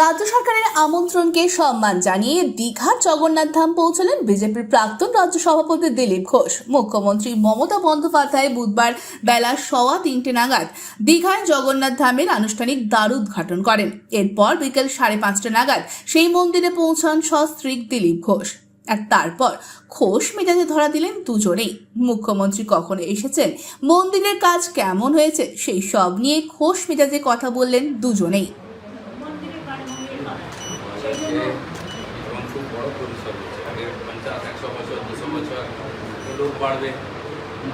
রাজ্য সরকারের আমন্ত্রণকে সম্মান জানিয়ে দীঘার জগন্নাথ ধাম পৌঁছলেন বিজেপির প্রাক্তন রাজ্য সভাপতি দিলীপ ঘোষ। মুখ্যমন্ত্রী মমতা বন্দ্যোপাধ্যায় বুধবার বেলা সওয়া তিনটে নাগাদ দীঘায় জগন্নাথ ধামের আনুষ্ঠানিক দ্বার উদ্ঘাটন করেন। এরপর বিকেল সাড়ে পাঁচটা নাগাদ সেই মন্দিরে পৌঁছান সস্ত্রীক দিলীপ ঘোষ। আর তারপর খোশ মেজাজে ধরা দিলেন দুজনেই। মুখ্যমন্ত্রী কখন এসেছেন? মন্দিরের কাজ কেমন হয়েছে? সেই সব নিয়ে খোশ মেজাজে কথা বললেন দুজনেই। জন্য এবং খুব বড় পরিসর হচ্ছে। আগে পঞ্চাশ একশো বছর দুশো বছর লোক বাড়বে।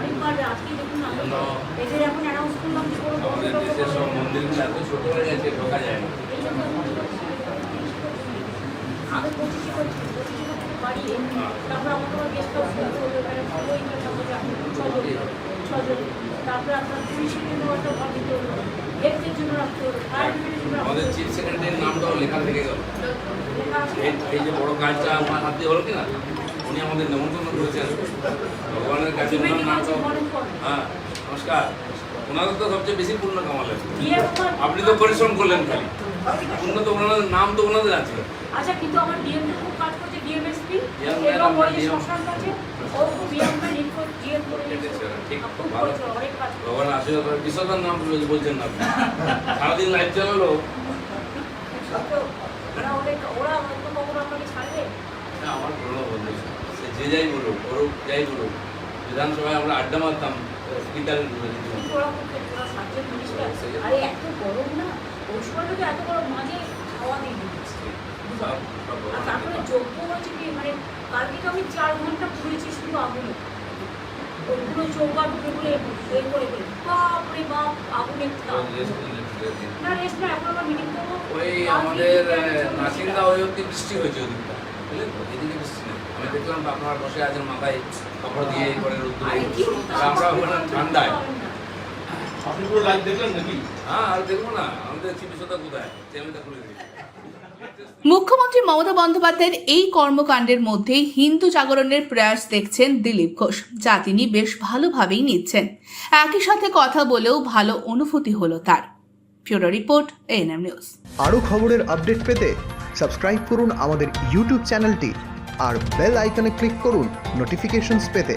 অনেকবার আজকে দেখুন আমরা জন্য এদের এখন অ্যানাউন্স করলাম যে কোনো বড় আমাদের দেশের সব মন্দিরগুলো এত ছোট হয়ে গেছে ঢোকা যায় না। আমাদের চিফ সেক্রেটারির নামটাও লেখা থেকে গেল। এই যে বড় কাজটা আমার হাত দিয়ে হলো কিনা উনি আমাদের নেমন্তন্ন করেছেন। ভগবানের কাছে ওনার আছে হ্যাঁ নমস্কার। ওনাদের তো সবচেয়ে বেশি পূর্ণ কামালেন। আপনি তো পরিশ্রম করলেন খালি। পূর্ণ তো ওনাদের নাম তো ওনাদের আছে। আচ্ছা কিন্তু আমার ডিএম খুব কাজ করছে ডিএমএসপি এবং ওই যে শ্মশান কাছে ও খুব ইয়াং হিট করে ডিএম করে ঠিক, খুব অনেক কাজ ভগবান আশীর্বাদ করে বিশ্বকার নাম বলে- বলছেন না আপনি। সারাদিন লাইভ চালালো ওরা হয়তো কখনো আপনাকে ছাড়বে? না, আমার পুরোনো বন্ধু সে যে যাই বলুক করুক যাই বলুক বিধানসভায় আমরা আড্ডা মারতাম স্পিকারের কিন্তু ওরা খুব ওরা সাবজেক্ট মিনিস্টার। আরে এত গরম না? ওই সময়টা তো এত গরম মাঝে খাওয়া দিয়ে। তারপরে যোগ্য হচ্ছে কি? মানে কালকে তো আমি চার ঘণ্টা ঘুরেছি শুধু আগুনে। এ করে করে বাপরে বাপ আগুনে না রেস্ট না এখন আবার মিটিং করব। ওই আমাদের আছে। নাসিন্দা ওই অব্দি বৃষ্টি হয়েছে ওদিকটা। বুঝলেন তো? এদিকে বৃষ্টি নেই। আমি দেখলাম আপনারা বসে আছেন মাথায় কাপড় দিয়ে এই করে আমরা ওখানে ঠান্ডায়। আপনি পুরো লাইভ দেখলেন নাকি? হ্যাঁ আর দেখব না। আমাদের চিকিৎসা কোথায়? চেমিটা খুলে দিই। মুখ্যমন্ত্রী মমতা বন্দ্যোপাধ্যায়ের এই কর্মকাণ্ডের মধ্যেই হিন্দু জাগরণের প্রয়াস দেখছেন দিলীপ ঘোষ, যা তিনি বেশ ভালোভাবেই নিচ্ছেন। একই সাথে কথা বলেও ভালো অনুভূতি হলো তার। Bureau report, ANM news. আরও খবরের আপডেট পেতে সাবস্ক্রাইব করুন আমাদের ইউটিউব চ্যানেলটি আর বেল আইকনে ক্লিক করুন নোটিফিকেশনস পেতে।